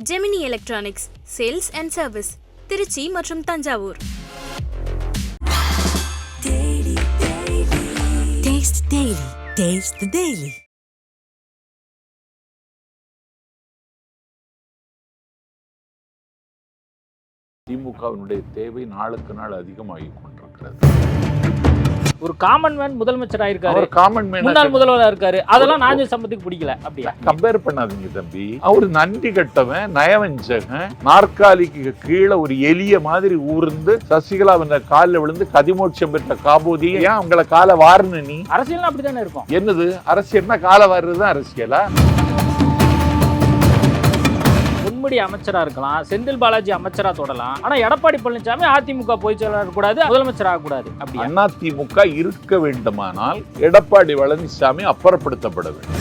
Gemini electronics sales and service Trichy மற்றும் Thanjavur Taste Daily. Taste the Daily. திமுகவினுடைய தேவை நாளுக்கு நாள் அதிகமாகிக் கொண்டிருக்கிறது ஒரு காமன் மேன் முதலமைச்சர் ஆயிருக்காரு. காமன் முன்னாள் மேன் முதல்வரா இருக்காரு. அதெல்லாம் நாஞ்சல் சம்பத்துக்கு பிடிக்கல? அப்படியா? கம்பேர் பண்ணாதீங்க தம்பி. அவர் நன்றி கட்டவன் நயவஞ்சகன் நாற்காலிக்கு கீழே ஒரு எலிய மாதிரி ஊர்ந்து சசிகலா வந்த காலில் விழுந்து கதிமோட்சம் பெற்ற காபோதி ஏன் அவங்கள காலை வாருன நீ? அரசியல்னா அப்படித்தானே இருக்கும். என்னது? அரசியல்னா காலை வாருறதுதான் அரசியலா? பொன்முடி அமைச்சரா இருக்கலாம்? செந்தில் பாலாஜி அமைச்சரா தொடலாம். ஆனா எடப்பாடி பழனிசாமி அதிமுக செயலாளர் கூடாது முதலமைச்சர் ஆகக்கூடாது அப்படியா அதிமுக இருக்க வேண்டுமானால் எடப்பாடி பழனிசாமி அப்புறப்படுத்தப்பட வேண்டும்.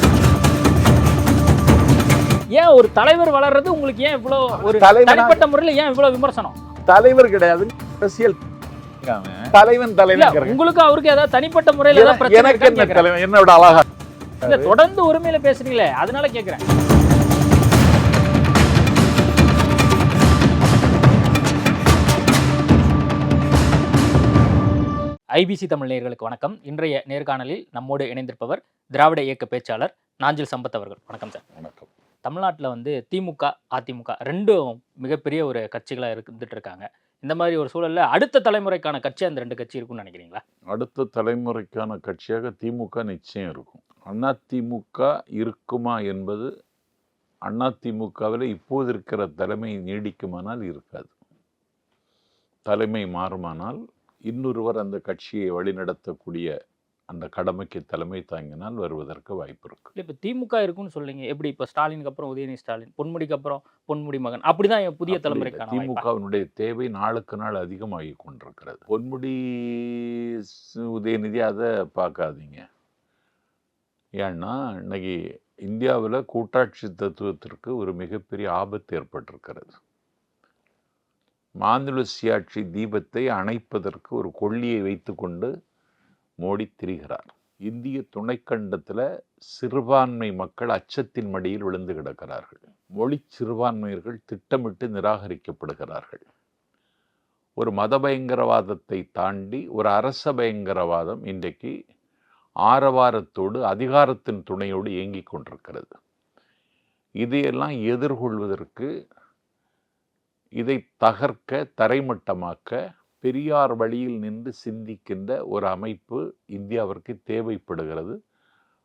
ஏன் ஒரு தலைவர் வளர்றது உங்களுக்கு ஏன் இவ்வளவு ஒரு தனிப்பட்ட முறையில் ஏன் இவ்வளவு விமர்சனம்? தலைவர் கிடையாது அரசியல். தலைவன். தலைவன் உங்களுக்கு அவருக்கு ஏதாவது தனிப்பட்ட முறையில எனக்கு என்ன. தலைவன்? என்னோட அழகா தொடர்ந்து உரிமையில பேசுறீங்களே அதனால கேக்குறேன். ஐபிசி தமிழ் நேயர்களுக்கு வணக்கம். இன்றைய நேர்காணலில் நம்மோடு இணைந்திருப்பவர் திராவிட இயக்க பேச்சாளர் நாஞ்சில் சம்பத் அவர்கள். வணக்கம் சார். வணக்கம். தமிழ்நாட்டில் வந்து திமுக அதிமுக ரெண்டும் மிகப்பெரிய ஒரு கட்சிகளாக இருந்துட்டு இருக்காங்க. இந்த மாதிரி ஒரு சூழல்ல அடுத்த தலைமுறைக்கான கட்சி அந்த ரெண்டு கட்சி இருக்கும்னு நினைக்கிறீங்களா? அடுத்த தலைமுறைக்கான கட்சியாக திமுக நிச்சயம் இருக்கும். அண்ணா திமுக இருக்குமா என்பது அண்ணா திமுகவில் இப்போது இருக்கிற தலைமை நீடிக்குமானால் இருக்காது. தலைமை மாறுமானால் இன்னொருவர் அந்த கட்சியை வழிநடத்தக்கூடிய அந்த கடமைக்கு தலைமை தாங்கினால் வருவதற்கு வாய்ப்பு இருக்கு. இப்போ திமுக இருக்குன்னு சொல்றீங்க. எப்படி? இப்போ ஸ்டாலினுக்கு அப்புறம் உதயநிதி ஸ்டாலின் பொன்முடிக்கு அப்புறம் பொன்முடி மகன். அப்படிதான் என் புதிய. வாய்ப்பா? திமுகவினுடைய தேவை நாளுக்கு நாள் அதிகமாகி கொண்டிருக்கிறது. பொன்முடி உதயநிதி அதை பார்க்காதீங்க. ஏன்னா இன்னைக்கு இந்தியாவில் கூட்டாட்சி தத்துவத்திற்கு ஒரு மிகப்பெரிய ஆபத்து ஏற்பட்டிருக்கிறது. மாநில தீபத்தை அணைப்பதற்கு ஒரு கொள்ளியை வைத்துக்கொண்டு மோடி திரிகிறார். இந்திய துணைக்கண்டத்தில் சிறுபான்மை மக்கள் அச்சத்தின் மடியில் விழுந்து கிடக்கிறார்கள். மொழி சிறுபான்மையர்கள் திட்டமிட்டு நிராகரிக்கப்படுகிறார்கள். ஒரு மத பயங்கரவாதத்தை தாண்டி ஒரு அரச பயங்கரவாதம் இன்றைக்கு ஆரவாரத்தோடு அதிகாரத்தின் துணையோடு இயங்கிக் கொண்டிருக்கிறது. இதையெல்லாம் எதிர்கொள்வதற்கு இதை தகர்க்க தரைமட்டமாக்க பெரியார் வழியில் நின்று சிந்திக்கின்ற ஒரு அமைப்பு இந்தியாவிற்கு தேவைப்படுகிறது.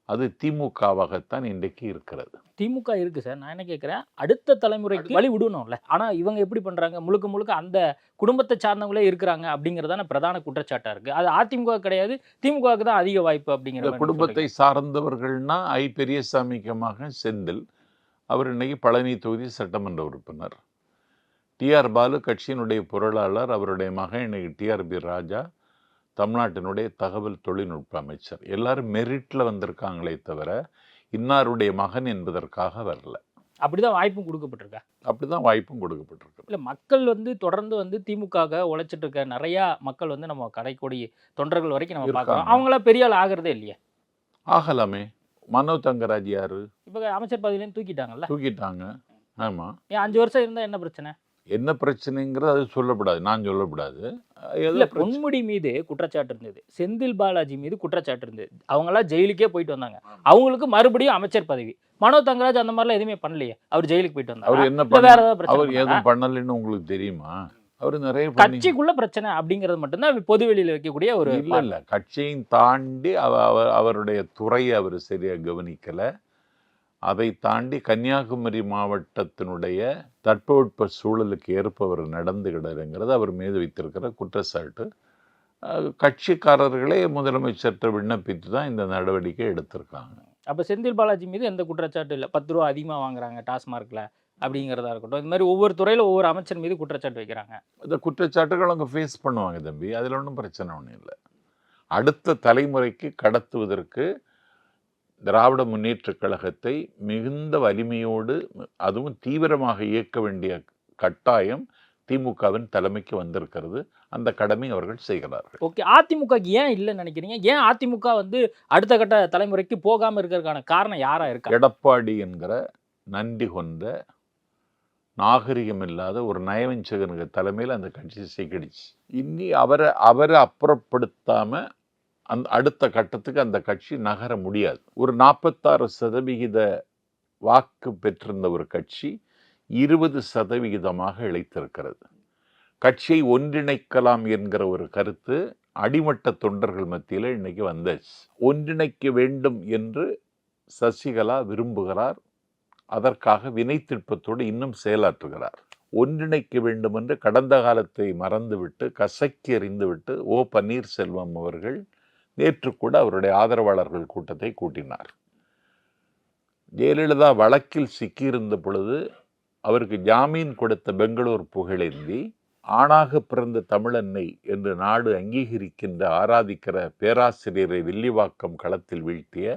அது திமுகவாகத்தான் இன்றைக்கு இருக்கிறது. திமுக இருக்கு சார். நான் என்ன கேட்குறேன்? அடுத்த தலைமுறைக்கு வழி விடணும்ல ஆனா இவங்க எப்படி பண்றாங்க? முழுக்க முழுக்க அந்த குடும்பத்தை சார்ந்தவங்களே இருக்கிறாங்க அப்படிங்கறதான பிரதான குற்றச்சாட்டா இருக்கு. அது அதிமுக கிடையாது. திமுகவுக்கு தான் அதிக வாய்ப்பு அப்படிங்கிற குடும்பத்தை சார்ந்தவர்கள்னா ஐ பெரியசாமிக்கு மகன் செந்தில் அவர் இன்னைக்கு பழனி தொகுதி சட்டமன்ற உறுப்பினர். டிஆர் பாலு கட்சியினுடைய பொருளாளர் அவருடைய மகன் இன்னைக்கு டிஆர்பி ராஜா தமிழ்நாட்டினுடைய தகவல் தொழில்நுட்ப அமைச்சர். எல்லாரும் மெரிட்ல வந்திருக்காங்களே தவிர இன்னாருடைய மகன் என்பதற்காக வரல. அப்படிதான் வாய்ப்பும் கொடுக்கப்பட்டிருக்கா? அப்படிதான் வாய்ப்பும் கொடுக்கப்பட்டிருக்கு இல்ல மக்கள் வந்து தொடர்ந்து வந்து திமுக உழைச்சிட்டு இருக்க நிறைய மக்கள் வந்து நம்ம கடைக்கோடி தொண்டர்கள் வரைக்கும் நம்ம பார்க்கறோம். இருக்காங்க. அவங்கள பெரிய ஆள் ஆகிறதே இல்லையே? ஆகலாமே. மனோ தங்கராஜ் யாரு? இப்போ அமைச்சர் பதவியிலேருந்து தூக்கிட்டாங்கல்ல? தூக்கிட்டாங்க. ஆமா. ஏன் அஞ்சு வருஷம் இருந்தா என்ன பிரச்சனை? என்ன பிரச்சனைங்கிறது அது சொல்லக்கூடாது நான் சொல்லக்கூடாது ஏதோ இல்ல. பொன்முடி மீது குற்றச்சாட்டு இருந்தது. செந்தில் பாலாஜி மீது குற்றச்சாட்டு இருந்தது. அவங்களாம் ஜெயிலுக்கே போயிட்டு வந்தாங்க. அவங்களுக்கு மறுபடியும் அமைச்சர் பதவி. மனோ தங்கராஜ் அந்த மாதிரிலாம் எதுவுமே பண்ணலையே. அவர் ஜெயிலுக்கு போயிட்டு அவர் வந்தாரு என்ன இல்ல வேற ஏதாவது அவர்? எதுவும் பண்ணலைன்னு உங்களுக்கு தெரியுமா? அவர் நிறைய கட்சிக்குள்ள பிரச்சனை அப்படிங்கிறது மட்டும்தான் பொது வெளியில வைக்கக்கூடிய ஒரு இல்ல இல்ல. கட்சியையும் தாண்டி அவ அவ- அவருடைய துறையை அவர் சரியா கவனிக்கல. அதை தாண்டி கன்னியாகுமரி மாவட்டத்தினுடைய தட்பவெட்ப சூழலுக்கு ஏற்ப அவர் நடந்துகிடங்கிறது அவர் மீது வைத்திருக்கிற குற்றச்சாட்டு. கட்சிக்காரர்களே முதலமைச்சர்கிட்ட விண்ணப்பித்து தான் இந்த நடவடிக்கை எடுத்திருக்காங்க. அப்ப செந்தில் பாலாஜி மீது எந்த குற்றச்சாட்டு இல்லை. பத்து ரூபா அதிகமா வாங்குறாங்க டாஸ்மார்க்ல அப்படிங்கிறதா இருக்கட்டும். இந்த மாதிரி ஒவ்வொரு துறையில ஒவ்வொரு அமைச்சர் மீது குற்றச்சாட்டு வைக்கிறாங்க. இந்த குற்றச்சாட்டுகள் அவங்க ஃபேஸ் பண்ணுவாங்க தம்பி. அதில் ஒன்றும் பிரச்சனை ஒன்றும் இல்லை. அடுத்த தலைமுறைக்கு கடத்துவதற்கு திராவிட முன்னேற்றக் கழகத்தை மிகுந்த வலிமையோடு அதுவும் தீவிரமாக இயக்க வேண்டிய கட்டாயம் திமுகவின் தலைமைக்கு வந்திருக்கிறது. அந்த கடமை அவர்கள் செய்கிறார்கள். ஓகே. அதிமுக ஏன் இல்லைன்னு நினைக்கிறீங்க? ஏன் அதிமுக வந்து அடுத்த கட்ட தலைமுறைக்கு போகாம இருக்கிறதுக்கான காரணம் யாரா இருக்கா? எடப்பாடி என்கிற நன்றி கொண்ட நாகரிகம் இல்லாத ஒரு நயவஞ்சகனுக்கு தலைமையில் அந்த கட்சி சிக்கிடுச்சு. இன்னி அவரை அவரை அப்புறப்படுத்தாம அந்த அடுத்த கட்டத்துக்கு அந்த கட்சி நகர முடியாது. ஒரு நாற்பத்தாறு சதவிகித வாக்கு பெற்றிருந்த ஒரு கட்சி இருபது சதவிகிதமாக இழைத்திருக்கிறது. கட்சியை ஒன்றிணைக்கலாம் என்கிற ஒரு கருத்து அடிமட்ட தொண்டர்கள் மத்தியில் இன்னைக்கு வந்தாச்சு. ஒன்றிணைக்க வேண்டும் என்று சசிகலா விரும்புகிறார். அதற்காக வினைத்திற்பத்தோடு இன்னும் செயலாற்றுகிறார். ஒன்றிணைக்க வேண்டும் என்று கடந்த காலத்தை மறந்துவிட்டு கசக்கி எறிந்துவிட்டு ஓ பன்னீர்செல்வம் அவர்கள் நேற்று கூட அவருடைய ஆதரவாளர்கள் கூட்டத்தை கூட்டினார். ஜெயலலிதா வழக்கில் சிக்கியிருந்த பொழுது அவருக்கு ஜாமீன் கொடுத்த பெங்களூர் புகழேந்தி ஆணாக பிறந்த தமிழன்னை என்று நாடு அங்கீகரிக்கின்ற ஆராதிக்கிற பேராசிரியரை வில்லிவாக்கம் களத்தில் வீழ்த்திய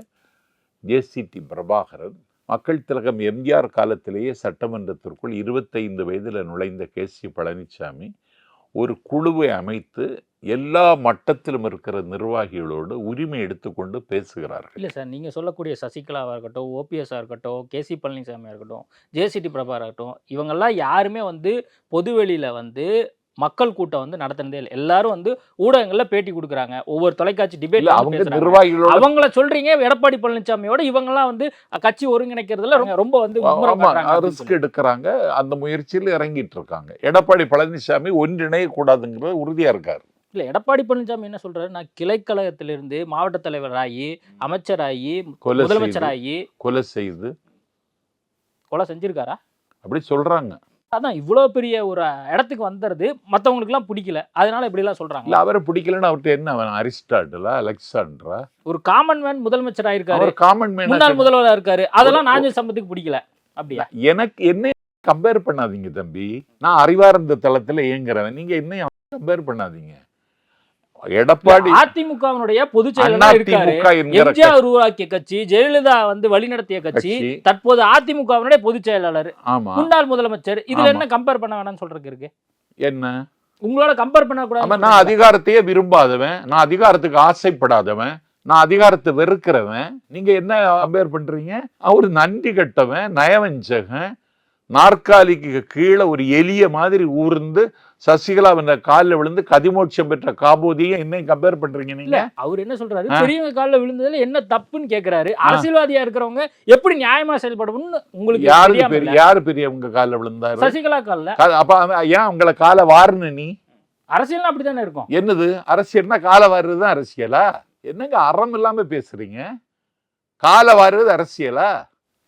ஜேசிடி பிரபாகரன் மக்கள் திலகம் எம்ஜிஆர் காலத்திலேயே சட்டமன்றத்திற்குள் இருபத்தைந்து வயதில் நுழைந்த கே சி பழனிசாமி ஒரு குழுவை அமைத்து எல்லா மட்டத்திலும் இருக்கிற நிர்வாகிகளோடு உரிமை எடுத்துக்கொண்டு பேசுகிறார்கள். இல்லை சார் நீங்கள் சொல்லக்கூடிய சசிகலாவாக இருக்கட்டும் ஓபிஎஸ்ஸாக இருக்கட்டும் கேசி பழனிசாமியாக இருக்கட்டும் ஜேசிடி பிரபாராக இருக்கட்டும் இவங்கெல்லாம் யாருமே வந்து பொதுவெளியில் வந்து மக்கள் கூட்டம் வந்து நடத்துனதே இல்லை. எல்லாரும் வந்து ஊடகங்களில் பேட்டி கொடுக்குறாங்க. ஒவ்வொரு தொலைக்காட்சி டிபேட் அவங்க நிர்வாகிகளோட அவங்கள சொல்றீங்க எடப்பாடி பழனிசாமியோட இவங்கெல்லாம் வந்து கட்சி ஒருங்கிணைக்கிறதுல ரொம்ப- வந்து ரிஸ்க் எடுக்கிறாங்க. அந்த முயற்சியில் இறங்கிட்டு இருக்காங்க. எடப்பாடி பழனிசாமி ஒன்றிணைய கூடாதுங்கிறது உறுதியா இருக்காரு. இல்ல எடப்பாடி பழனிசாமி என்ன சொல்றாரு? நான் கிளைக்கழகத்திலிருந்து மாவட்ட தலைவராகி அமைச்சராகி முதலமைச்சராகி கொலை செய்து. கொலை செஞ்சிருக்காரா? அப்படி சொல்றாங்க. அதான் இவ்வளோ பெரிய ஒரு இடத்துக்கு வந்துடுது மற்றவங்களுக்குலாம் பிடிக்கல. அதனால இப்படிலாம் சொல்றாங்க. இல்ல அவரை பிடிக்கலன்னு அவர்கிட்ட என்ன அவன் அரிஸ்டாட்டிலா அலெக்சாண்ட்ரா? ஒரு காமன் மேன் முதலமைச்சரா இருக்காரு. காமன் முன்னாள் மேன் முதல்வரா இருக்காரு. அதெல்லாம் நாஞ்சல் சம்பத்துக்கு பிடிக்கல. அப்படியா? எனக்கு என்ன கம்பேர் பண்ணாதீங்க தம்பி. நான் அறிவார்ந்த தளத்துல இயங்குறவன். நீங்க என்ன கம்பேர் பண்ணாதீங்க. எடப்பாடி அதிமுகவினுடைய பொதுச் செயலாளர் இருக்காரு. எம்ஜிஆர் உருவாக்கிய கட்சி ஜெயலலிதா வந்து வழிநடத்திய கட்சி தற்போது அதிமுகவினுடைய பொதுச் செயலாளர். முன்னாள் முதலமைச்சர். இதுல. என்ன கம்பேர் பண்ண வேணாம்னு சொல்றதுக்கு இருக்கு? என்ன? உங்களோட கம்பேர் பண்ண ஆமா கூடாது நான் அதிகாரத்தையே விரும்பாதவன். நான் அதிகாரத்துக்கு ஆசைப்படாதவன். நான் அதிகாரத்தை வெறுக்கிறவன். நீங்க என்ன கம்பேர் பண்றீங்க? அவர் நன்றி கட்டவன் நயவஞ்சகன் நாற்காலிக்கு கீழே ஒரு எலிய மாதிரி ஊர்ந்து சசிகலா என்ற காலில் விழுந்து கதிமோட்சம் பெற்ற காபோதியை என்ன கம்பேர் பண்றீங்க நீங்க? அவர் என்ன சொல்றாரு. பெரியவங்க காலில் விழுந்ததுல என்ன தப்புன்னு கேக்குறாரு. அரசியல்வாதியா இருக்கிறவங்க எப்படி நியாயமா செயல்படணும்னு உங்களுக்கு தெரியாம பெரிய? யாரு பெரிய உங்க காலில் விழுந்தாரு? சசிகலா கால்ல. அப்ப ஏன் உங்களை காலை வாருன நீ? அரசியல் அப்படித்தானே இருக்கும்? என்னது? அரசியல்னா காலை வாருறது தான் அரசியலா? என்னங்க அறம் இல்லாம பேசுறீங்க? காலை வாருறது அரசியலா?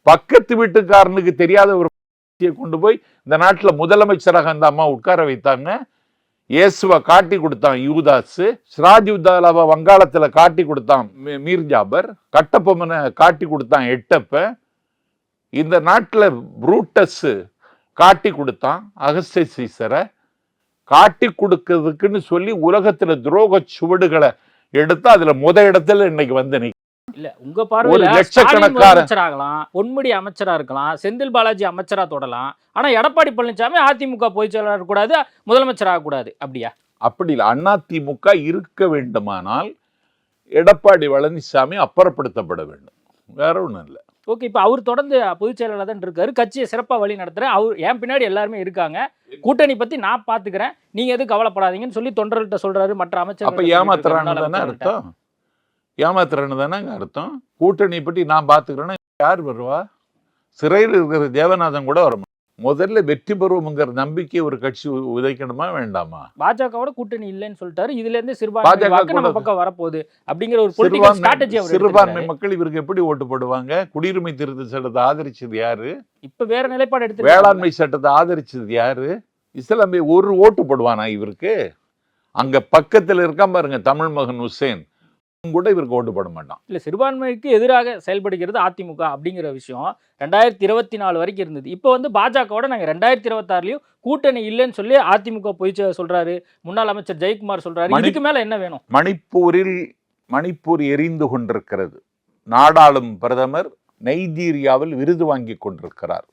பக்கத்து வீட்டுக்காரனுக்கு தெரியாத ஒரு சக்தியை கொண்டு போய் இந்த நாட்டில் முதலமைச்சராக அந்த அம்மா உட்கார வைத்தாங்க. இயேசுவை காட்டி கொடுத்தான் யூதாஸு சிராஜுத்தாலாவை வங்காளத்தில் காட்டி கொடுத்தான் மீர் ஜாபர். கட்டப்பொம்மனை காட்டி கொடுத்தான் எட்டப்ப. இந்த நாட்டில் புரூட்டஸு காட்டி கொடுத்தான் அகஸ்தை சீசரை. காட்டி கொடுக்கறதுக்குன்னு சொல்லி உலகத்தில் துரோக சுவடுகளை எடுத்து அதில் முத இடத்துல இன்னைக்கு வந்து நிக்க இல்ல உங்க பார்வையில முதலமைச்சர் ஆகலாம் பொன்முடி அமைச்சரா இருக்கலாம் செந்தில் பாலாஜி அமைச்சரா தொடலாம். ஆனா எடப்பாடி பழனிசாமி அதிமுக பொதுச் செயலாளர் கூடாது முதலமைச்சர் ஆகக்கூடாது அப்படியா? அப்படி இல்லை. அதிமுக இருக்க வேண்டுமானால் எடப்பாடி பழனிசாமி அப்புறப்படுத்தப்பட வேண்டும். வேற ஒண்ணும் இல்லை. ஓகே இப்போ அவர் தொடர்ந்து பொதுச் செயலாளர் தான் இருக்காரு. கட்சியை சிறப்பா வழி நடத்துறேன் அவர் என் பின்னாடி எல்லாருமே இருக்காங்க. கூட்டணி பத்தி நான் பாத்துக்கிறேன். நீங்க எதுவும் கவலைப்படாதீங்கன்னு சொல்லி தொண்டர்கள்ட்ட சொல்றாரு மற்ற அமைச்சர் அப்ப ஏமாத்துறான்னு தானே அர்த்தம்? ஏமாத்துறான்னு தானே அர்த்தம்? கூட்டணி பற்றி நான் பார்த்துக்கிறேன்னா யார் வருவா? சிறையில் இருக்கிற தேவநாதன் கூட வர மாட்டான். முதல்ல வெற்றி பெறுவோம்ங்கிற நம்பிக்கை ஒரு கட்சி விதைக்கணுமா வேண்டாமா? பாஜகவோட கூட்டணி இல்லைன்னு சொல்லிட்டாரு. இதுல இருந்து சிறுபான்மை பக்கம் வரப்போகுது அப்படிங்கிற ஒரு சிறுபான்மை. மக்கள் இவருக்கு எப்படி ஓட்டு போடுவாங்க? குடியுரிமை திருத்த சட்டத்தை ஆதரிச்சது யாரு? இப்ப வேற நிலைப்பாடு எடுத்து வேளாண்மை சட்டத்தை ஆதரிச்சது யாரு? இஸ்லாமிய ஒரு ஓட்டு போடுவானா இவருக்கு? அங்க பக்கத்துல இருக்கான் பாருங்க தமிழ் மகன் ஹுசேன் கூட இவருக்கு ஓட்டு போட மாட்டான். இல்ல சிறுபான்மைக்கு எதிராக செயல்படுகிறது அதிமுக அப்படிங்கிற விஷயம் ரெண்டாயிரத்தி இருபத்தி நாலு வரைக்கும் இருந்தது. இப்போ வந்து பாஜகவோட நாங்க ரெண்டாயிரத்தி இருபத்தாறுலயும் கூட்டணி இல்லைன்னு சொல்லி அதிமுக போய் சொல்றாரு. முன்னாள் அமைச்சர் ஜெயக்குமார் சொல்றாரு. இதுக்கு மேல என்ன வேணும்? மணிப்பூரில் மணிப்பூர் எரிந்து கொண்டிருக்கிறது. நாடாளும் பிரதமர் நைஜீரியாவில் விருது வாங்கி கொண்டிருக்கிறார்.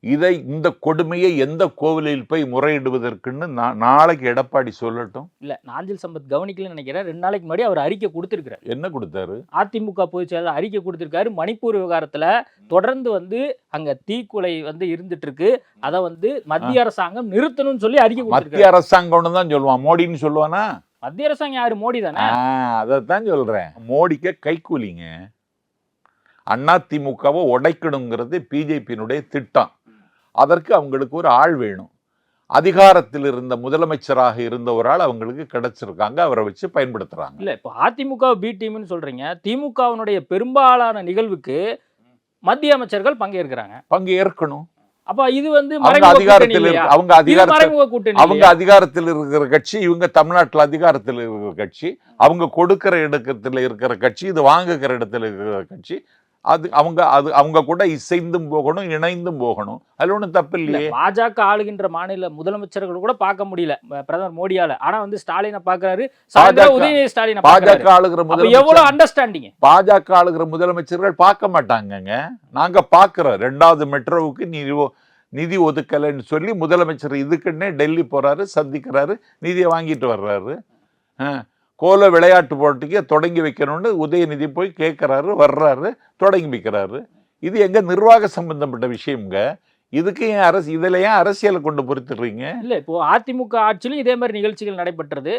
இதை இந்த கொடுமையை எந்த கோவிலில் போய் முறையிடுவதற்குன்னு நா- நாளைக்கு எடப்பாடி சொல்லட்டும். இல்ல நாஞ்சில் சம்பத் கவனிக்கலன்னு நினைக்கிறேன். ரெண்டு நாளைக்கு முன்னாடி அவர் அறிக்கை கொடுத்திருக்கிறார். என்ன கொடுத்தாரு? அதிமுக பொதுச் செயலாளர் அறிக்கை கொடுத்திருக்காரு. மணிப்பூர் விவகாரத்துல தொடர்ந்து வந்து அங்க தீக்குலை வந்து இருந்துட்டு இருக்கு அதை வந்து மத்திய அரசாங்கம் நிறுத்தணும்னு சொல்லி அறிக்கை மத்திய கொடுத்திருக்காரு. அரசாங்கம்னு தான் சொல்லுவான். மோடின்னு சொல்லுவானா? மத்திய அரசாங்கம் யாரு? மோடி தானே? அதைத்தான் சொல்றேன். மோடிக்க கைக்கூலிங்க அதிமுகவை உடைக்கணுங்கிறது பிஜேபியினுடைய திட்டம். அதற்கு அவங்களுக்கு ஒரு ஆள் வேணும். அதிகாரத்தில் இருந்த முதலமைச்சராக இருந்த ஒரு ஆள் அவங்களுக்கு கிடைச்சிருக்காங்க. அவரை வச்சு பயன்படுத்துறாங்க. இல்ல இப்போ அதிமுக பி டீம்னு சொல்றீங்க. திமுகவினுடைய பெரும்பாலான நிகழ்வுக்கு மத்திய அமைச்சர்கள் பங்கேற்கிறாங்க. பங்கு ஏற்கணும். அப்ப இது வந்து அவங்க அதிகாரத்தில் அவங்க அதிகாரத்தில் அவங்க? அதிகாரத்தில் இருக்கிற கட்சி இவங்க தமிழ்நாட்டில் அதிகாரத்தில் இருக்கிற கட்சி அவங்க கொடுக்கிற இடத்துல இருக்கிற கட்சி இது வாங்குகிற இடத்துல இருக்கிற கட்சி அது அவங்க அது அவங்க கூட இசைந்தும் போகணும் இணைந்தும் போகணும். அதுல ஒன்றும் தப்பு இல்லையே பாஜக ஆளுகின்ற மாநில முதலமைச்சர்கள் கூட பார்க்க முடியல பிரதமர் மோடியால. ஆனா வந்து ஸ்டாலினை பாக்குறாரு உதயநிதி ஸ்டாலினை பாஜக ஆளுகிற எவ்வளவு அண்டர்ஸ்டாண்டிங் பாஜக ஆளுகிற முதலமைச்சர்கள் பார்க்க மாட்டாங்கங்க. நாங்க பார்க்கிறோம் ரெண்டாவது மெட்ரோவுக்கு நிதி ஒ- நிதி ஒதுக்கலைன்னு சொல்லி முதலமைச்சர் இதுக்குன்னே டெல்லி போறாரு சந்திக்கிறாரு நிதியை வாங்கிட்டு வர்றாரு. கோல விளையாட்டு போட்டிக்கு தொடங்கி வைக்கணும்னு உதயநிதி போய் கேட்குறாரு வர்றாரு தொடங்கி வைக்கிறாரு. இது எங்க நிர்வாக சம்பந்தப்பட்ட விஷயம்ங்க. இதுக்கு ஏன் அரசு இதுல ஏன் அரசியலை கொண்டு பொறுத்துடுறீங்க? இல்ல இப்போ அதிமுக ஆட்சியிலும் இதே மாதிரி நிகழ்ச்சிகள் நடைபெற்றது.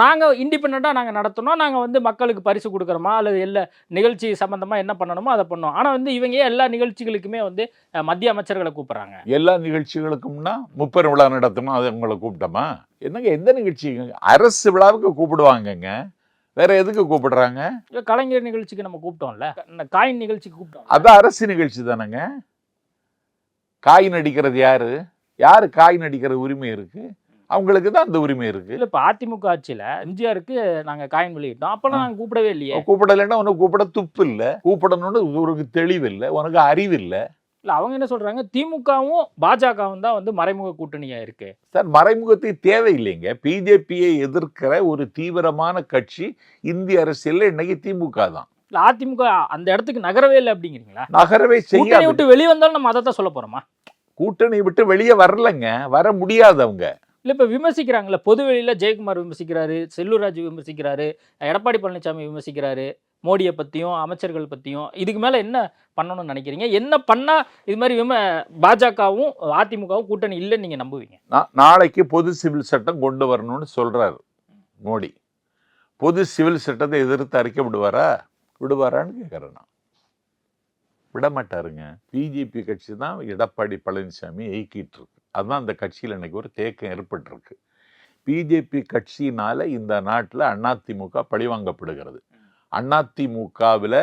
நாங்க இண்டிபெண்டா நாங்க நடத்தணும். நாங்க வந்து மக்களுக்கு பரிசு கொடுக்குறோமா? அல்லது எல்லா நிகழ்ச்சி சம்பந்தமா என்ன பண்ணணுமோ அதை பண்ணோம் ஆனா வந்து இவங்க எல்லா நிகழ்ச்சிகளுக்குமே வந்து மத்திய அமைச்சர்களை கூப்பிடுறாங்க? எல்லா நிகழ்ச்சிகளுக்கும்னா முப்பெரும் விழா நடத்தணும் அது உங்களை கூப்பிட்டோமா? என்னங்க எந்த நிகழ்ச்சி அரசு விழாவுக்கு கூப்பிடுவாங்கங்க. வேற எதுக்கு கூப்பிடுறாங்க? கலைஞர் நிகழ்ச்சிக்கு நம்ம கூப்பிட்டோம்ல. காயின் நிகழ்ச்சிக்கு கூப்பிட்டோம் அது அரசு நிகழ்ச்சி தானேங்க? காய் நடிக்கிறது யாரு? யாரு காய் நடிக்கிற உரிமை இருக்கு? அவங்களுக்கு தான் அந்த உரிமை இருக்கு. இல்ல இப்ப அதிமுக ஆட்சியில எம்ஜிஆருக்கு நாங்க காயின் வெளியிட்டோம். அப்பெல்லாம் நாங்க கூப்பிடவே இல்லையே. கூப்பிடலைன்னா உனக்கு கூப்பிட துப்பு இல்ல. கூப்பிடணும்னு உனக்கு தெளிவு இல்லை. உனக்கு அறிவு இல்லை. இல்ல அவங்க என்ன சொல்றாங்க? திமுகவும் பாஜகவும் தான் வந்து மறைமுக கூட்டணியா இருக்கு சார் மறைமுகத்தை தேவையில்லைங்க. பிஜேபியை எதிர்க்கிற ஒரு தீவிரமான கட்சி இந்திய அரசியல்ல இன்னைக்கு திமுக தான். இல்ல அதிமுக அந்த இடத்துக்கு நகரவே இல்லை அப்படிங்கிறீங்களா? நகரவே செய்ய விட்டு வெளியே வந்தாலும் நம்ம அதை தான் சொல்ல போறோமா? கூட்டணி விட்டு வெளியே வரலங்க. வர முடியாது அவங்க இல்ல இப்ப விமர்சிக்கிறாங்கல்ல பொது வெளியில ஜெயக்குமார் விமர்சிக்கிறாரு செல்லூர்ராஜ் விமர்சிக்கிறாரு எடப்பாடி பழனிசாமி விமர்சிக்கிறாரு. மோடியை பற்றியும் அமைச்சர்கள் பற்றியும் இதுக்கு மேலே என்ன பண்ணணும்னு நினைக்கிறீங்க? என்ன பண்ணால் இது மாதிரி விம பாஜகவும் அதிமுகவும் கூட்டணி இல்லைன்னு நீங்கள் நம்புவீங்க? நான் நாளைக்கு பொது சிவில் சட்டம் கொண்டு வரணும்னு சொல்கிறார் மோடி. பொது சிவில் சட்டத்தை எதிர்த்து அறிக்கை விடுவாரா? விடுவாரான்னு கேட்குறேன் நான். விட மாட்டாருங்க. பிஜேபி கட்சி தான் எடப்பாடி பழனிசாமி இயக்கிட்டு இருக்கு அதுதான் அந்த கட்சியில் இன்னைக்கு ஒரு தேக்கம் ஏற்பட்டிருக்கு. பிஜேபி கட்சியினால் இந்த நாட்டில் அதிமுக பழிவாங்கப்படுகிறது. அதிமுகவில்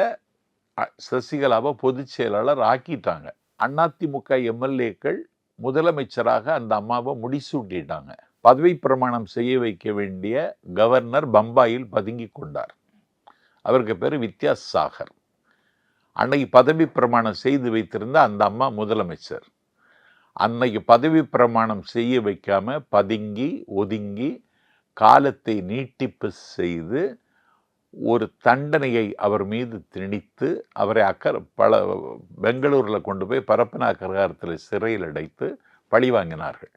சசிகலாவை பொதுச் செயலாளர் ஆக்கிட்டாங்க. அதிமுக எம்எல்ஏக்கள் முதலமைச்சராக அந்த அம்மாவை முடிசூட்டிட்டாங்க. பதவி பிரமாணம் செய்ய வைக்க வேண்டிய கவர்னர் பம்பாயில் பதுங்கி கொண்டார். அவருக்கு பேர் வித்யாஸ் சாகர். அன்னைக்கு பதவி பிரமாணம் செய்து வைத்திருந்த அந்த அம்மா முதலமைச்சர். அன்னைக்கு பதவி பிரமாணம் செய்ய வைக்காம பதுங்கி ஒதுங்கி காலத்தை நீட்டிப்பு செய்து ஒரு தண்டனையை அவர் மீது திணித்து அவரை அக்கற பல பெங்களூரில் கொண்டு போய் பரப்பன அக்கரகாரத்தில் சிறையில் அடைத்து பழி வாங்கினார்கள்.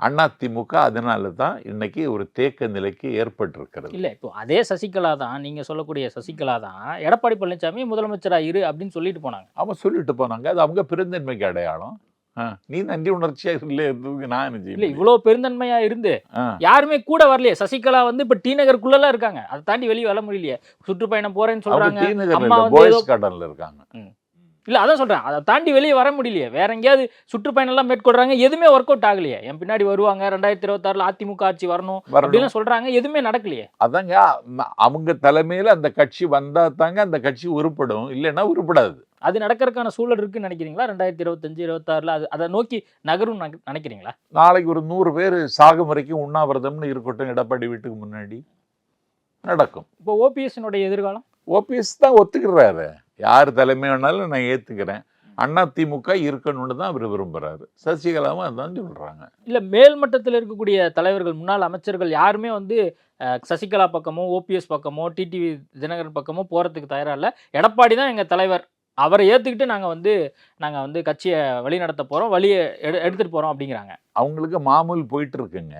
அதிமுக அதனால தான் இன்னைக்கு ஒரு தேக்க நிலைக்கு ஏற்பட்டிருக்கிறது. இல்ல இப்போ அதே சசிகலா தான் நீங்க சொல்லக்கூடிய சசிகலா தான் எடப்பாடி பழனிசாமி முதலமைச்சரா இரு அப்படின்னு சொல்லிட்டு போனாங்க. அவங்க சொல்லிட்டு போனாங்க. அது அவங்க பெருந்தன்மைக்கு அடையாளம். நீ நன்றி உணர்ச்சியா இல்லை இருந்ததுக்கு நான் என்ன செய்ய இல்ல முடியும்? இவ்வளவு பெருந்தன்மையா இருந்து. யாருமே கூட வரலையே. சசிகலா வந்து இப்ப டி நகருக்குள்ளலாம் இருக்காங்க. அதை தாண்டி வெளியே வர முடியலையே. சுற்றுப்பயணம் போறேன்னு சொல்றாங்க. இருக்காங்க. இல்ல அதான் சொல்றேன். அதை தாண்டி வெளியே வர முடியலையே. வேற எங்கேயாவது சுற்றுப்பயணம் எல்லாம் மேற்கொள்றாங்க. எதுவுமே ஒர்க் அவுட் ஆகலையே. என் பின்னாடி வருவாங்க. ரெண்டாயிரத்தி இருபத்தாறுல அதிமுக ஆட்சி வரணும் அப்படின்னு சொல்றாங்க. எதுவுமே நடக்கலையே. அதாங்க அவங்க தலைமையில அந்த கட்சி வந்தா தாங்க அந்த கட்சி உருப்படும். இல்லைன்னா உருப்படாது. அது நடக்கறதுக்கான சூழல் இருக்குன்னு நினைக்கிறீங்களா? ரெண்டாயிரத்தி இருபத்தஞ்சு இருபத்தாறுல அது அதை நோக்கி நகரும் நக- நினைக்கிறீங்களா? நாளைக்கு ஒரு நூறு பேர் சாகும் வரைக்கும் உண்ணாவிரதம்னு இருக்கட்டும் எடப்பாடி வீட்டுக்கு முன்னாடி. நடக்கும். இப்போ ஓபிஎஸ்னுடைய எதிர்காலம்? ஓபிஎஸ் தான் ஒத்துக்கிறாரு. யார் தலைமை வேணாலும் நான் ஏத்துக்கிறேன். அண்ணா திமுக இருக்கணும்னு தான் அவர் விரும்புறாரு. சசிகலாவும் அதான் சொல்றாங்க. இல்ல மேல் மட்டத்தில் இருக்கக்கூடிய தலைவர்கள் முன்னாள் அமைச்சர்கள் யாருமே வந்து சசிகலா பக்கமோ ஓபிஎஸ் பக்கமோ டிடிவி தினகரன் பக்கமோ போறதுக்கு தயாரா இல்ல. எடப்பாடி தான் எங்க தலைவர். அவரை ஏத்துக்கிட்டு நாங்க வந்து நாங்க வந்து கட்சியை வழி நடத்த போறோம் வழியை எடு எடுத்துட்டு போறோம் அப்படிங்கிறாங்க. அவங்களுக்கு மாமூல் போயிட்டு இருக்குங்க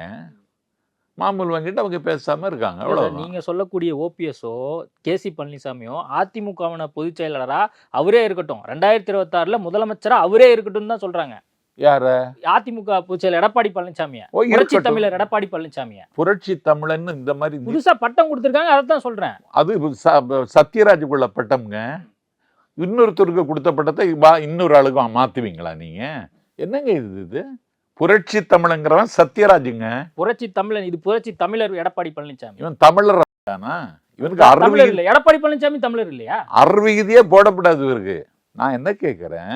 மாமூல் வாங்கிட்டு அவங்க பேசாம இருக்காங்க இல்ல சார், அவ்வளவுதான். நீங்க சொல்லக்கூடிய ஓபிஎஸ்ஓ கேசி பழனிசாமியோ அதிமுகவின பொதுச் செயலாளரா அவரே இருக்கட்டும். ரெண்டாயிரத்தி இருபத்தாறுல முதலமைச்சரா அவரே இருக்கட்டும் தான் சொல்றாங்க. யார? அதிமுக பொதுச் செயலர் எடப்பாடி பழனிசாமிய. புரட்சி தமிழர் எடப்பாடி பழனிசாமிய. புரட்சி தமிழன் இந்த மாதிரி புதுசா பட்டம் கொடுத்திருக்காங்க அதை தான் சொல்றேன். அது ச- சத்யராஜுக்குள்ள பட்டம்ங்க. இன்னொருத்தருக்கு கொடுத்த பட்டத்தை வா இன்னொரு ஆளுக்கு மாத்துவீங்களா நீங்க? என்னங்க இது இது? புரட்சி தமிழங்கிறவன் சத்யராஜுங்க. புரட்சி தமிழன் இது புரட்சி தமிழர் எடப்பாடி பழனிசாமி இவன் தமிழர் தானா? இவனுக்கு தமிழர் இல்ல எடப்பாடி பழனிசாமி தமிழர் இல்லையா? அறுவிகுதியே போடப்படாது இவருக்கு. நான் என்ன கேட்கிறேன்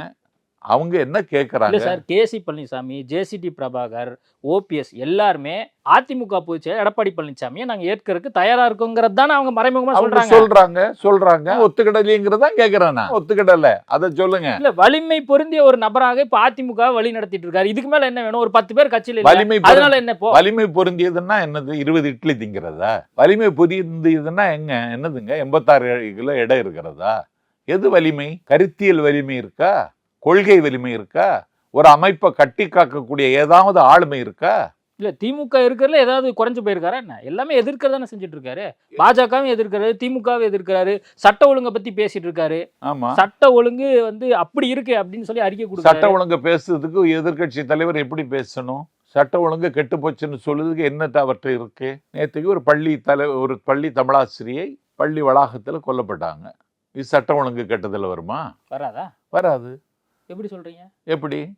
அவங்க என்ன கேட்கறாங்க sir KC Palaniswami JCD Prabhakar OPS எல்லாருமே அதிமுக செயலர் எடப்பாடி பழனிசாமியை நாங்க ஏற்கறதுக்கு தயாரா இருக்கோங்கிறது தானே அவங்க மறைமுகமா அவங்க சொல்றாங்க. சொல்றாங்க சொல்றாங்க. ஒத்துக்கிடலைங்கிறதா கேட்கிறேன் நான். ஒத்துக்கிடல. அதை சொல்லுங்க. இல்ல வலிமை பொருந்திய ஒரு நபராக இப்ப அதிமுக வழி நடத்திட்டு இருக்காரு. இதுக்கு மேல என்ன வேணும்? ஒரு பத்து பேர் கட்சியில. வலிமை அதனால என்ன வலிமை பொருந்தியதுன்னா என்னது? இருபது இட்லி திங்கிறதா? வலிமை பொருந்தியதுன்னா எங்க? என்னதுங்க? எண்பத்தாறு கிலோ எடை இருக்கிறதா? எது வலிமை? கருத்தியல் வலிமை இருக்கா? கொள்கை வலிமை இருக்கா? ஒரு அமைப்பை கட்டி காக்கக்கூடிய ஏதாவது ஆளுமை இருக்கா? இல்ல திமுக இருக்கிறதுல ஏதாவது குறைஞ்சு போயிருக்காரா என்ன? எல்லாமே எதிர்க்கிறதானே செஞ்சுட்டு இருக்காரு. பாஜகவும் எதிர்க்கிறாரு திமுகவும் எதிர்க்கிறாரு சட்ட ஒழுங்கை பத்தி பேசிட்டு இருக்காரு. ஆமா. சட்ட ஒழுங்கு வந்து அப்படி இருக்கு அப்படின்னு சொல்லி அறிக்கை சட்ட கொடுத்தாரு ஒழுங்கு பேசுறதுக்கு எதிர்க்கட்சி தலைவர் எப்படி பேசணும்? சட்ட ஒழுங்கு கெட்டு போச்சுன்னு சொல்லுறதுக்கு என்ன அவற்றை இருக்கு? நேற்றுக்கு ஒரு பள்ளி தலை ஒரு பள்ளி தமிழாசிரியை பள்ளி வளாகத்துல கொல்லப்பட்டாங்க. இது சட்ட ஒழுங்கு கெட்டதுல வருமா? வராதா? வராது. எப்படி சொல்றீங்க? எப்படி?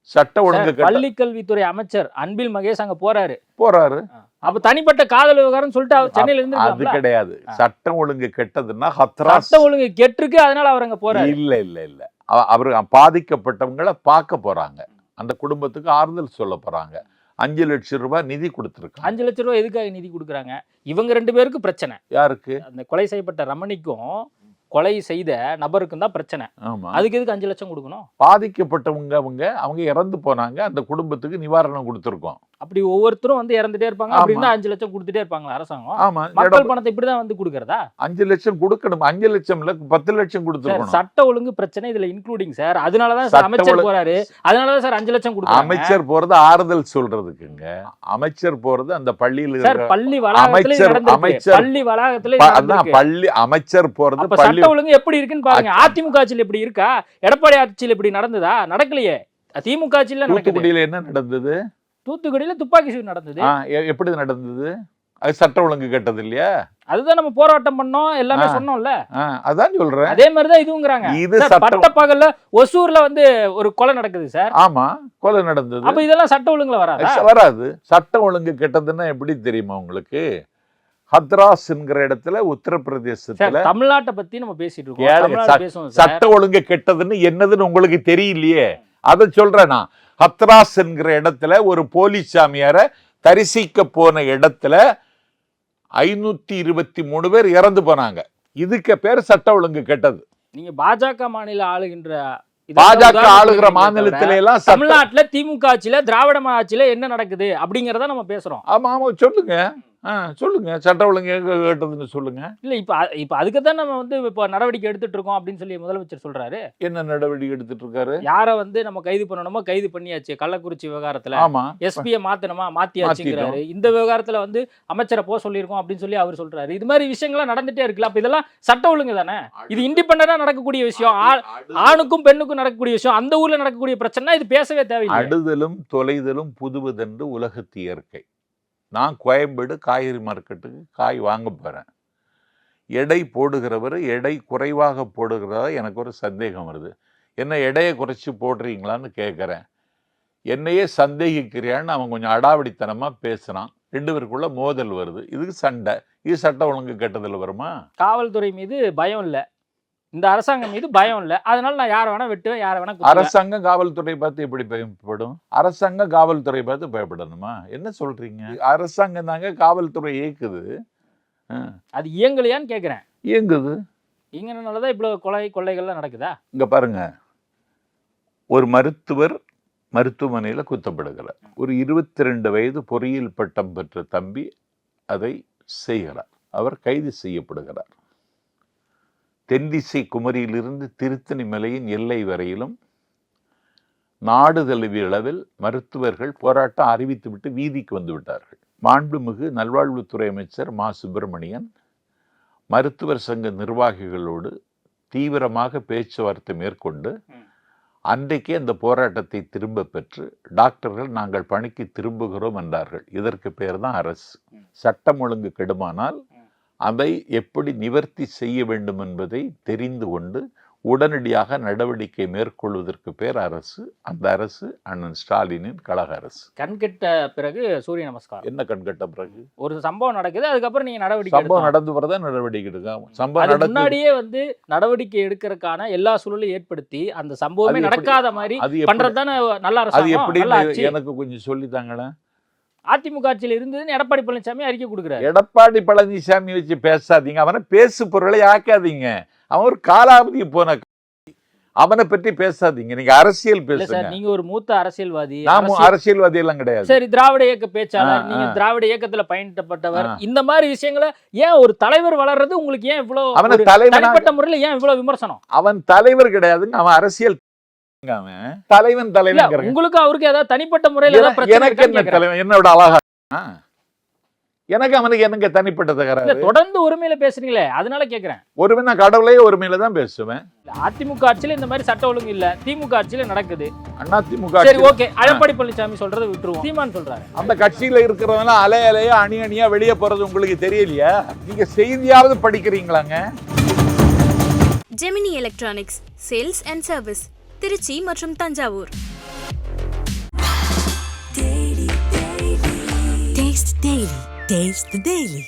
சட்ட ஒழுங்கு பள்ளி கல்வித்துறை அமைச்சர் அன்பில் மகேஷ் அங்க போறாரு. போறாரு. அப்ப தனிப்பட்ட காதல் விவகாரம் சொல்லிட்டு அவர் சென்னையில இருந்து அது கிடையாது. சட்டம் ஒழுங்கு கெட்டதுன்னா ஹத்ராஸ். சட்ட ஒழுங்கு கெட்டிருக்கு அதனால அவர் அங்க போறாரு. இல்ல இல்ல இல்ல. அவ- அவர் பாதிக்கப்பட்டவங்கள பார்க்க போறாங்க. அந்த குடும்பத்துக்கு ஆறுதல் சொல்ல போறாங்க. அஞ்சு லட்சம் ரூபாய் நிதி கொடுத்துருக்காங்க. அஞ்சு லட்சம் ரூபாய் எதுக்காக நிதி கொடுக்குறாங்க? இவங்க ரெண்டு பேருக்கும் பிரச்சனை. யாருக்கு? அந்த கொலை செய்யப்பட்ட ரமணிக்கும் கொலை செய்த நபருக்கும் தான் பிரச்சனை. அதுக்கு எதுக்கு அஞ்சு லட்சம் கொடுக்கணும்? பாதிக்கப்பட்டவங்க அவங்க அவங்க இறந்து போனாங்க. அந்த குடும்பத்துக்கு நிவாரணம் கொடுத்துருக்கோம். அப்படி ஒவ்வொருத்தரும் வந்து இறந்துட்டே இருப்பாங்க. அப்படின்னா அஞ்சு லட்சம் கொடுத்துட்டே இருப்பாங்களா அரசாங்கம். ஆமா. மக்கள் பணத்தை இப்படிதான் வந்து கொடுக்கறதா? அஞ்சு லட்சம் கொடுக்கணும். அஞ்சு லட்சம் இல்ல பத்து லட்சம் கொடுத்துருக்கணும். சட்ட ஒழுங்கு பிரச்சனை இதுல இன்க்ளூடிங் சார். அதனாலதான் சார் அமைச்சர் போறாரு. அதனாலதான் சார் அஞ்சு லட்சம் கொடுக்குறாங்க. அமைச்சர் போறது ஆறுதல் சொல்றதுக்குங்க. அமைச்சர் போறது அந்த பள்ளியில் சார் பள்ளி வளாகத்துல அமைச்சர்- அமைச்சர் பள்ளி வளாகத்துல அதான். பள்ளி அமைச்சர் போறது சட்ட ஒழுங்கு எப்படி இருக்குன்னு பாருங்க. அதிமுக ஆட்சியில் இப்படி இருக்கா? எடப்பாடி ஆட்சியில் இப்படி நடந்ததா? நடக்கலையே. திமுக ஆட்சியில தூத்துக்குடியில என்ன நடந்தது? தூத்துக்குடியில துப்பாக்கி சூடு நடந்தது. எப்படி நடந்தது? அது சட்ட ஒழுங்கு கெட்டது இல்லையா? அதுதான் நம்ம போராட்டம் பண்ணோம் எல்லாமே. சொன்னோம்ல. அதான் சொல்றேன். அதே மாதிரிதான் இதுங்கிறாங்க இது பட்ட பகல்ல ஒசூர்ல வந்து ஒரு கொலை நடக்குது சார். ஆமா கொலை நடந்தது. அப்ப இதெல்லாம் சட்ட ஒழுங்குல வராதா? வராது. சட்டம் ஒழுங்கு கெட்டதுன்னா எப்படி தெரியுமா உங்களுக்கு? ஹத்ராஸ் என்கிற இடத்துல உத்தரப்பிரதேசத்துல தமிழ்நாட்டை பத்தி நம்ம பேசிட்டு இருக்கோம். சட்ட ஒழுங்கு கெட்டதுன்னு என்னதுன்னு உங்களுக்கு தெரியலையே. அதை சொல்றேன் நான். ஹத்ராஸ் என்கிற இடத்துல ஒரு போலீஸ் சாமியார தரிசிக்க போன இடத்துல ஐநூத்தி இருபத்தி மூணு பேர் இறந்து போனாங்க. இதுக்கு பேர் சட்ட ஒழுங்கு கெட்டது. நீங்க பாஜக மாநில ஆளுகின்ற பாஜக ஆளுகிற மாநிலத்தில எல்லாம் தமிழ்நாட்டுல திமுக ஆட்சியில திராவிட ஆட்சியில என்ன நடக்குது அப்படிங்கறத நம்ம பேசுறோம். ஆமா ஆமா சொல்லுங்க. ஆ, சொல்லுங்க. சட்ட ஒழுங்கு கேட்டதுன்னு சொல்லுங்க. இல்ல இப்ப இப்ப அதுக்கு தான் நம்ம வந்து இப்ப நடவடிக்கை எடுத்துட்டு இருக்கோம் அப்படின்னு சொல்லி முதலமைச்சர் சொல்றாரு. என்ன நடவடிக்கை எடுத்துட்டு இருக்காரு யார வந்து நம்ம கைது பண்ணணுமோ கைது பண்ணியாச்சு கள்ளக்குறிச்சி விவகாரத்துல. ஆமா. எஸ்பியை மாத்தணுமா? மாத்தியாச்சுங்கிறாரு. இந்த விவகாரத்துல வந்து அமைச்சரை போக சொல்லியிருக்கோம் அப்படின்னு சொல்லி அவர் சொல்றாரு. இது மாதிரி விஷயங்கள்லாம் நடந்துட்டே இருக்குல்ல. அப்ப இதெல்லாம் சட்ட ஒழுங்கு தானே? இது இண்டிபெண்டா நடக்கக்கூடிய விஷயம். ஆணுக்கும் பெண்ணுக்கும் நடக்கக்கூடிய விஷயம். அந்த ஊர்ல நடக்கக்கூடிய பிரச்சனை இது பேசவே தேவையில்லை. அடுதலும் தொலைதலும் புதுவதென்று உலகத்து இயற்கை. நான் கோயம்பேடு காய்கறி மார்க்கெட்டுக்கு காய் வாங்க போகிறேன் எடை போடுகிறவர் எடை குறைவாக போடுகிறதா எனக்கு ஒரு சந்தேகம் வருது. என்ன எடையை குறைச்சி போடுறீங்களான்னு கேட்குறேன் என்னையே சந்தேகிக்கிறியான்னு அவன் கொஞ்சம் அடாவடித்தனமாக பேசுகிறான் ரெண்டு பேருக்குள்ள மோதல் வருது. இதுக்கு சண்டை. இது சட்டம் ஒழுங்கு கெட்டதில் வருமா? காவல்துறை மீது பயம் இல்லை. இந்த அரசாங்கம் மீது பயம் இல்ல. அதனால நான் யாரை வேணா வெட்டுவேன் யாரை வேணா. அரசாங்கம் காவல்துறை பார்த்து எப்படி பயப்படும்? அரசாங்கம் காவல்துறை பார்த்து பயப்படணுமா? என்ன சொல்றீங்க? அரசாங்கம் தாங்க காவல்துறை இயக்குது. அது இயங்கலையான்னு கேக்குறேன். இயங்குது. இங்கனாலதான் இவ்வளவு கொலை கொள்ளைகள்லாம் நடக்குதா? இங்க பாருங்க. ஒரு மருத்துவர் மருத்துவமனையில் குத்தப்படுகிறார். ஒரு இருபத்தி ரெண்டு வயது பொறியியல் பட்டம் பெற்ற தம்பி அதை செய்கிறார். அவர் கைது செய்யப்படுகிறார். தென்திசை குமரியிலிருந்து திருத்தணி மலையின் எல்லை வரையிலும் நாடு தழுவிய அளவில் மருத்துவர்கள் போராட்டம் அறிவித்துவிட்டு வீதிக்கு வந்து விட்டார்கள் மாண்புமிகு நல்வாழ்வுத்துறை அமைச்சர் மா. சுப்பிரமணியன் மருத்துவர் சங்க நிர்வாகிகளோடு தீவிரமாக பேச்சுவார்த்தை மேற்கொண்டு அன்றைக்கே அந்த போராட்டத்தை திரும்ப பெற்று டாக்டர்கள் நாங்கள் பணிக்கு திரும்புகிறோம் என்றார்கள். இதற்கு பேர் தான் அரசு. சட்டம் ஒழுங்கு கெடுமானால் அதை எப்படி நிவர்த்தி செய்ய வேண்டும் என்பதை தெரிந்து கொண்டு உடனடியாக நடவடிக்கை மேற்கொள்வதற்கு பேர் அரசு அந்த அரசு அண்ணன் ஸ்டாலினின் கழக அரசு. கண் கெட்ட பிறகு சூரிய நமஸ்காரம். என்ன கண்கட்ட பிறகு? ஒரு சம்பவம் நடக்குது அதுக்கப்புறம் நீங்க நடவடிக்கை சம்பவம். நடந்து வரதான் நடவடிக்கை எடுக்கும் சம்பவம் முன்னாடியே வந்து நடவடிக்கை எடுக்கிறதுக்கான எல்லா சூழலையும் ஏற்படுத்தி அந்த அது சம்பவமே நடக்காத மாதிரி அது பண்றது தானே நல்ல அது அரசாங்கம். எப்படி எனக்கு கொஞ்சம் சொல்லித்தாங்களேன் அதிமுக ஆட்சியில் இருந்ததுன்னு எடப்பாடி பழனிசாமி அறிக்கை கொடுக்குறாரு. எடப்பாடி பழனிசாமி வச்சு பேசாதீங்க. அவனை பேசு பொருளை ஆக்காதீங்க. அவன் ஒரு காலாவதி போன அவனை பற்றி பேசாதீங்க. நீங்க அரசியல் பேசுங்க. நீங்க ஒரு மூத்த அரசியல்வாதி நாம அரசியல்- அரசியல்வாதி எல்லாம் கிடையாது. சரி திராவிட இயக்க பேச்சாளர் நீங்க. திராவிட இயக்கத்துல பயன்பட்டவர். இந்த மாதிரி விஷயங்களை ஏன் ஒரு தலைவர் வளர்றது உங்களுக்கு ஏன் இவ்வளவு அவனை தனிப்பட்ட முறையில ஏன் இவ்வளவு விமர்சனம்? அவன் தலைவர் கிடையாதுங்க அவன் அரசியல் தலைவன் தலைவன் உங்களுக்கு அவருக்கு ஏதாவது தனிப்பட்ட முறையில எனக்கு என்ன. தலைவன்? என்னோட அழகா. எனக்கு அவனுக்கு எனக்கு தனிப்பட்ட இல்ல தகராறு தொடர்ந்து உரிமையில பேசுறீங்களே அதனால கேக்குறேன். ஒருமை நான் கடவுளையே ஒருமையில தான் பேசுவேன். அதிமுக ஆட்சியில இந்த மாதிரி சட்ட ஒழுங்கு இல்ல திமுக ஆட்சியில நடக்குது. அண்ணா திமுக சரி ஓகே. எடப்பாடி பழனிசாமி சொல்றதை விட்டுருவோம். சீமான் சொல்றாரு. அந்த கட்சியில இருக்கிறவங்க அலை அலையா அணி அணியா வெளியே போறது உங்களுக்கு தெரியலையா? நீங்க செய்தியாவது படிக்கிறீங்களாங்க? Gemini electronics sales and service Trichy மற்றும் Thanjavur Taste the Daily. Taste the Daily.